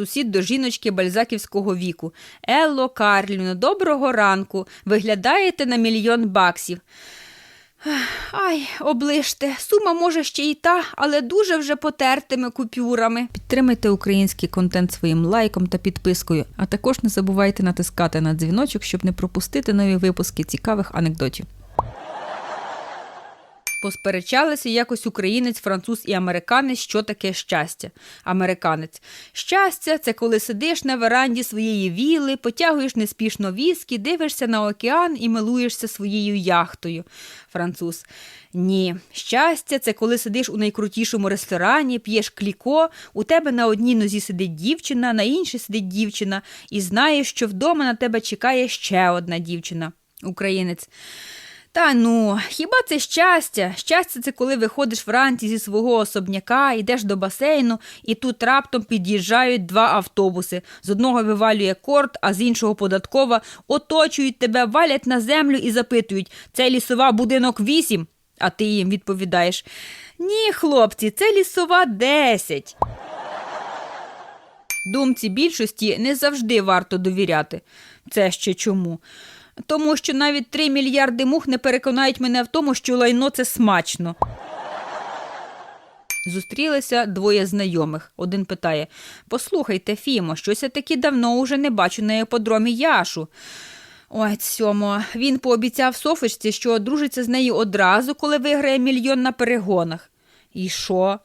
сусід до жіночки бальзаківського віку. Елло Карліно, доброго ранку. Виглядаєте на мільйон баксів. Ай, оближте, сума може ще й та, але дуже вже потертими купюрами. Підтримайте український контент своїм лайком та підпискою, а також не забувайте натискати на дзвіночок, щоб не пропустити нові випуски цікавих анекдотів. Посперечалися якось українець, француз і американець, що таке щастя. Американець. Щастя це коли сидиш на веранді своєї віли, потягуєш неспішно віскі, дивишся на океан і милуєшся своєю яхтою. Француз. Ні, щастя це коли сидиш у найкрутішому ресторані, п'єш кліко, у тебе на одній нозі сидить дівчина, на іншій сидить дівчина, і знаєш, що вдома на тебе чекає ще одна дівчина. Українець. Та ну, хіба це щастя? Щастя це коли виходиш вранці зі свого особняка, йдеш до басейну, і тут раптом під'їжджають два автобуси. З одного вивалює корт, а з іншого податкова, оточують тебе, валять на землю і запитують це лісова будинок 8? А ти їм відповідаєш Ні, хлопці, це лісова 10. Думці більшості не завжди варто довіряти. Це ще чому? Тому що навіть 3 мільярди мух не переконають мене в тому, що лайно це смачно. Зустрілися двоє знайомих. Один питає: Послухайте, Фімо, щось я таки давно уже не бачу на іподромі Яшу. Ой, цьому, він пообіцяв Софочці, що одружиться з нею одразу, коли виграє мільйон на перегонах. І що?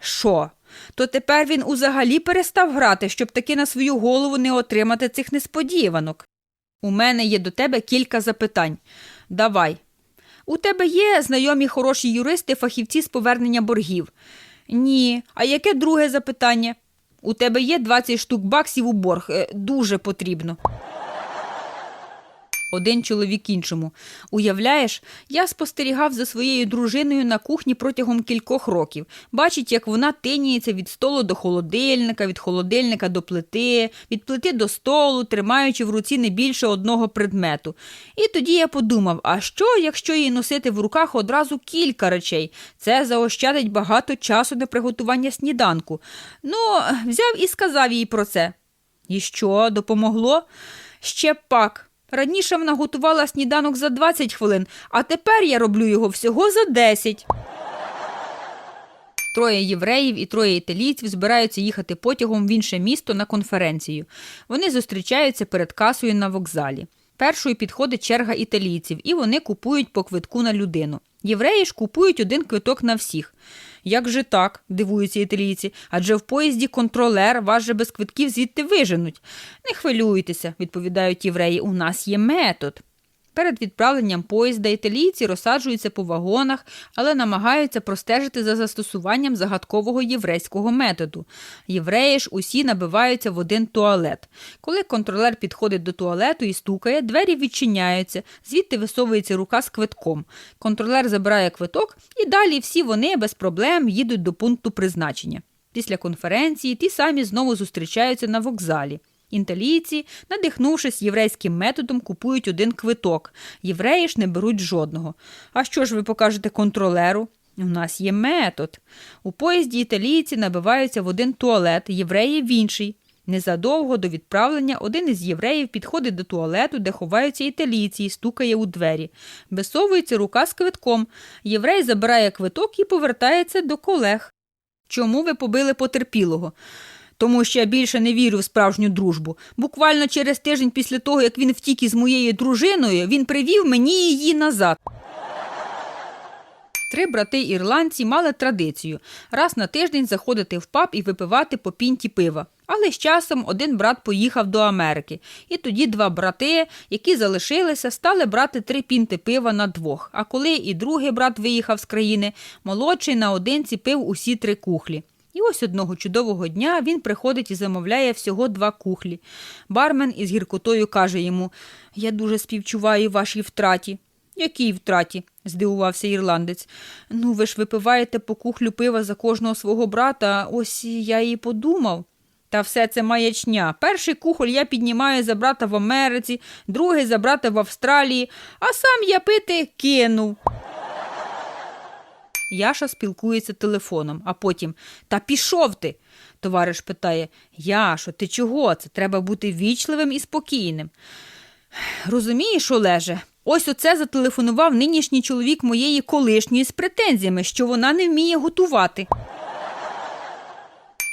Що? То тепер він узагалі перестав грати, щоб таки на свою голову не отримати цих несподіванок. У мене є до тебе кілька запитань. Давай. У тебе є знайомі хороші юристи, фахівці з повернення боргів? Ні. А яке друге запитання? У тебе є 20 штук баксів у борг. Е, Дуже потрібно. Один чоловік іншому. Уявляєш, я спостерігав за своєю дружиною на кухні протягом кількох років. Бачить, як вона тиніється від столу до холодильника, від холодильника до плити, від плити до столу, тримаючи в руці не більше одного предмету. І тоді я подумав: а що, якщо їй носити в руках одразу кілька речей? Це заощадить багато часу на приготування сніданку. Ну, взяв і сказав їй про це. І що, допомогло? Ще пак. Раніше вона готувала сніданок за 20 хвилин, а тепер я роблю його всього за 10. Троє євреїв і троє італійців збираються їхати потягом в інше місто на конференцію. Вони зустрічаються перед касою на вокзалі. Першою підходить черга італійців, і вони купують по квитку на людину. Євреї ж купують один квиток на всіх. Як же так? дивуються італійці, адже в поїзді контролер вас же без квитків звідти виженуть. Не хвилюйтеся, відповідають євреї, у нас є метод. Перед відправленням поїзда італійці розсаджуються по вагонах, але намагаються простежити за застосуванням загадкового єврейського методу. Євреї ж усі набиваються в один туалет. Коли контролер підходить до туалету і стукає, двері відчиняються, звідти висовується рука з квитком. Контролер забирає квиток, і далі всі вони без проблем їдуть до пункту призначення. Після конференції ті самі знову зустрічаються на вокзалі. Італійці, надихнувшись єврейським методом, купують один квиток. Євреї ж не беруть жодного. А що ж ви покажете контролеру? У нас є метод. У поїзді італійці набиваються в один туалет, євреї в інший. Незадовго до відправлення один із євреїв підходить до туалету, де ховаються італійці, і стукає у двері. Висовується рука з квитком. Єврей забирає квиток і повертається до колег. Чому ви побили потерпілого? Тому що я більше не вірю в справжню дружбу. Буквально через тиждень після того, як він втік із моєю дружиною, він привів мені її назад. Три брати ірландці мали традицію раз на тиждень заходити в паб і випивати по пінті пива. Але з часом один брат поїхав до Америки, і тоді два брати, які залишилися, стали брати три пінти пива на двох. А коли і другий брат виїхав з країни, молодший наодинці пив усі три кухлі. І ось одного чудового дня він приходить і замовляє всього два кухлі. Бармен із гіркотою каже йому Я дуже співчуваю вашій втраті. Якій втраті? здивувався ірландець. Ну, ви ж випиваєте по кухлю пива за кожного свого брата, ось я і подумав. Та все це маячня. Перший кухоль я піднімаю за брата в Америці, другий за брата в Австралії, а сам я пити кинув. Яша спілкується телефоном, а потім Та пішов ти. Товариш питає Яшо, ти чого? Це треба бути вічливим і спокійним. Розумієш, Олеже, ось оце зателефонував нинішній чоловік моєї колишньої з претензіями, що вона не вміє готувати.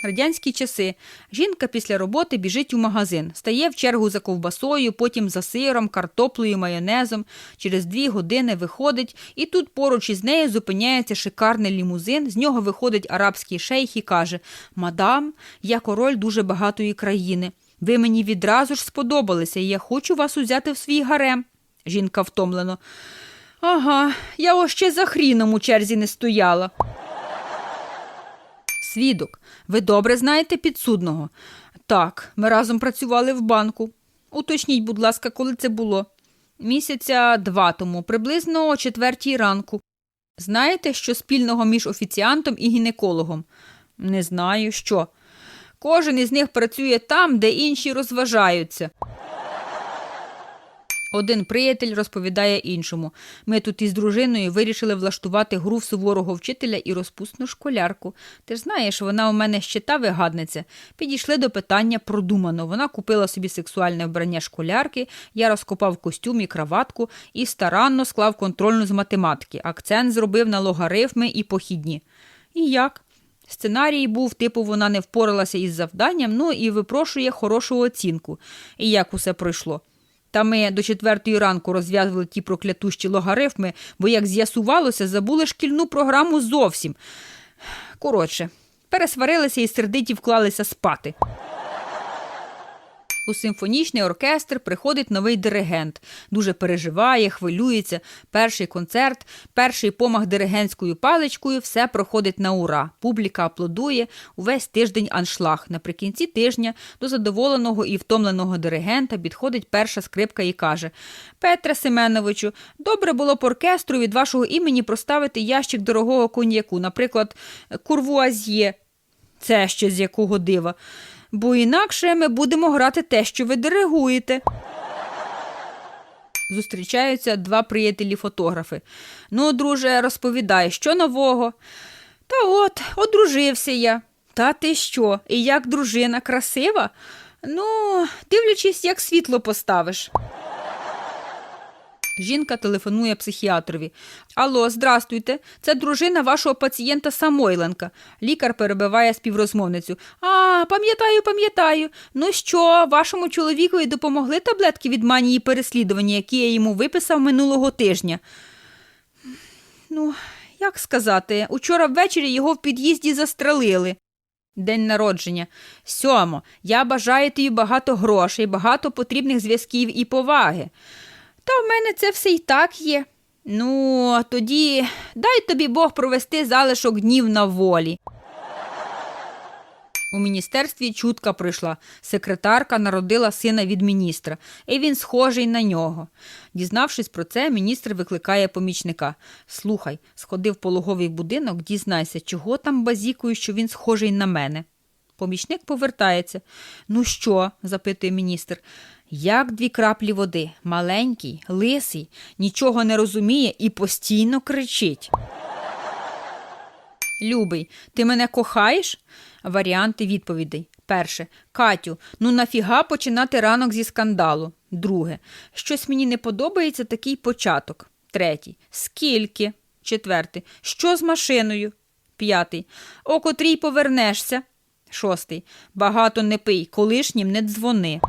Радянські часи. Жінка після роботи біжить у магазин, стає в чергу за ковбасою, потім за сиром, картоплею, майонезом. Через дві години виходить, і тут поруч із нею зупиняється шикарний лімузин. З нього виходить арабський шейх і каже: Мадам, я король дуже багатої країни. Ви мені відразу ж сподобалися, і я хочу вас узяти в свій гарем. Жінка втомлено. Ага, я ось ще за хріном у черзі не стояла. Свідок, ви добре знаєте підсудного? Так, ми разом працювали в банку. Уточніть, будь ласка, коли це було? Місяця два тому, приблизно о четвертій ранку. Знаєте, що спільного між офіціантом і гінекологом? Не знаю, що. Кожен із них працює там, де інші розважаються. Один приятель розповідає іншому. Ми тут із дружиною вирішили влаштувати гру в суворого вчителя і розпусну школярку. Ти ж знаєш, вона у мене ще та вигадниця. Підійшли до питання продумано. Вона купила собі сексуальне вбрання школярки, я розкопав костюм і краватку і старанно склав контрольну з математики. Акцент зробив на логарифми і похідні. І як? Сценарій був, типу, вона не впоралася із завданням, ну і випрошує хорошу оцінку. І як усе пройшло. Та ми до четвертої ранку розв'язували ті проклятущі логарифми, бо, як з'ясувалося, забули шкільну програму зовсім. Коротше, пересварилися і сердиті вклалися спати. У симфонічний оркестр приходить новий диригент. Дуже переживає, хвилюється. Перший концерт, перший помах диригентською паличкою, все проходить на ура. Публіка аплодує увесь тиждень аншлаг. Наприкінці тижня до задоволеного і втомленого диригента підходить перша скрипка і каже: Петре Семеновичу, добре було б оркестру від вашого імені проставити ящик дорогого коньяку, наприклад, курвуазьє. Це ще з якого дива. Бо інакше ми будемо грати те, що ви диригуєте. Зустрічаються два приятелі-фотографи. Ну, друже, розповідай, що нового? Та от, одружився я. Та ти що? І як дружина красива? Ну, дивлячись, як світло поставиш. Жінка телефонує психіатрові. Алло, здрастуйте, це дружина вашого пацієнта Самойленка. Лікар перебиває співрозмовницю. А, пам'ятаю, пам'ятаю. Ну що, вашому чоловікові допомогли таблетки від манії переслідування, які я йому виписав минулого тижня? Ну, як сказати, учора ввечері його в під'їзді застрелили. День народження. Сьомо, я бажаю тобі багато грошей, багато потрібних зв'язків і поваги. Та в мене це все і так є. Ну, тоді дай тобі Бог провести залишок днів на волі. У міністерстві чутка прийшла. Секретарка народила сина від міністра, і він схожий на нього. Дізнавшись про це, міністр викликає помічника. Слухай, сходи в пологовий будинок, дізнайся, чого там базікою, що він схожий на мене. Помічник повертається. Ну що? запитує міністр. Як дві краплі води, маленький, лисий, нічого не розуміє і постійно кричить. Любий, ти мене кохаєш? Варіанти відповідей. Перше. Катю, ну нафіга починати ранок зі скандалу. Друге. Щось мені не подобається такий початок. Третій. Скільки? Четвертий. Що з машиною? П'ятий. О котрій повернешся. Шостий. Багато не пий, колишнім не дзвони.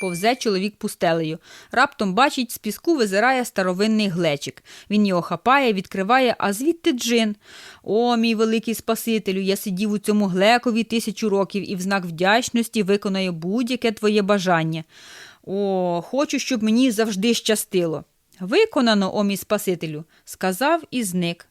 Повзе чоловік пустелею. Раптом бачить, з піску визирає старовинний глечик. Він його хапає, відкриває, а звідти джин. О, мій великий Спасителю, я сидів у цьому глекові тисячу років і в знак вдячності виконаю будь-яке твоє бажання. О, хочу, щоб мені завжди щастило. Виконано, о мій Спасителю, сказав і зник.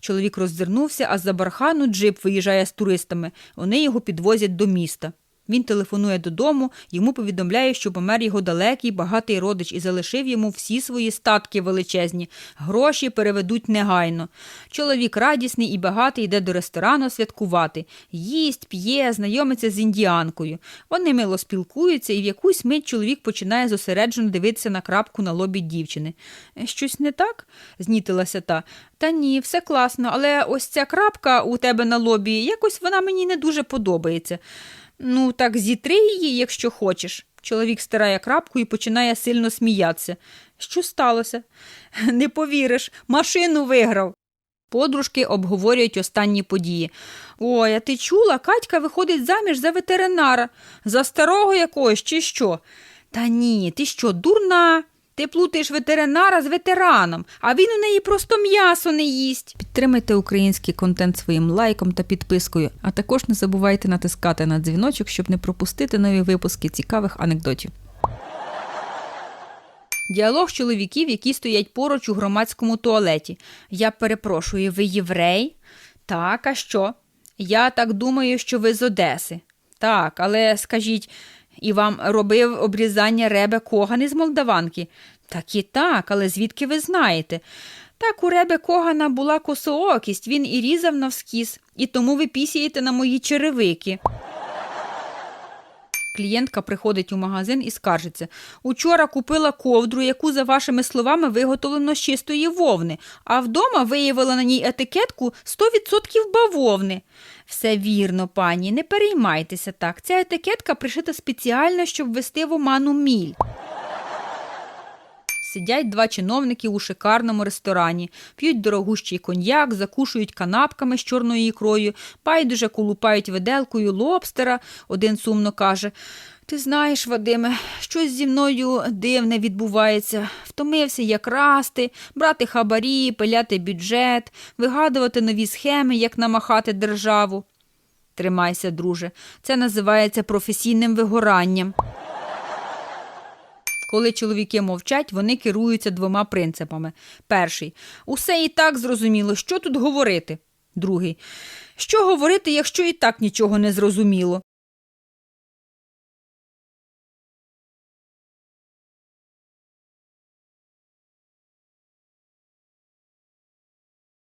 Чоловік роззирнувся, а з-за бархану джип виїжджає з туристами. Вони його підвозять до міста. Він телефонує додому, йому повідомляє, що помер його далекий, багатий родич і залишив йому всі свої статки величезні. Гроші переведуть негайно. Чоловік радісний і багатий йде до ресторану святкувати. Їсть, п'є, знайомиться з індіанкою. Вони мило спілкуються, і в якусь мить чоловік починає зосереджено дивитися на крапку на лобі дівчини. «Е, Щось не так? знітилася та. Та ні, все класно, але ось ця крапка у тебе на лобі, якось вона мені не дуже подобається. Ну, так зітри її, якщо хочеш. Чоловік стирає крапку і починає сильно сміятися. Що сталося? Не повіриш, машину виграв. Подружки обговорюють останні події. Ой, а ти чула, Катька виходить заміж за ветеринара, за старого якогось чи що? Та ні, ти що, дурна? Ти плутаєш ветеринара з ветераном, а він у неї просто м'ясо не їсть. Підтримайте український контент своїм лайком та підпискою, а також не забувайте натискати на дзвіночок, щоб не пропустити нові випуски цікавих анекдотів. Діалог чоловіків, які стоять поруч у громадському туалеті. Я перепрошую, ви єврей? Так, а що? Я так думаю, що ви з Одеси. Так, але скажіть, і вам робив обрізання Ребе Коган із Молдаванки? Так і так, але звідки ви знаєте? Так, у Ребе Когана була косоокість, він і різав навскіз, і тому ви пісяєте на мої черевики. Клієнтка приходить у магазин і скаржиться. Учора купила ковдру, яку, за вашими словами, виготовлено з чистої вовни, а вдома виявила на ній етикетку 100% бавовни. Все вірно, пані, не переймайтеся так. Ця етикетка пришита спеціально, щоб ввести в оману міль. Сидять два чиновники у шикарному ресторані, п'ють дорогущий коньяк, закушують канапками з чорною ікрою, байдуже колупають виделкою лобстера. Один сумно каже: Ти знаєш, Вадиме, щось зі мною дивне відбувається. Втомився я красти, брати хабарі, пиляти бюджет, вигадувати нові схеми, як намахати державу. Тримайся, друже, це називається професійним вигоранням. Коли чоловіки мовчать, вони керуються двома принципами. Перший усе і так зрозуміло, що тут говорити. Другий що говорити, якщо і так нічого не зрозуміло.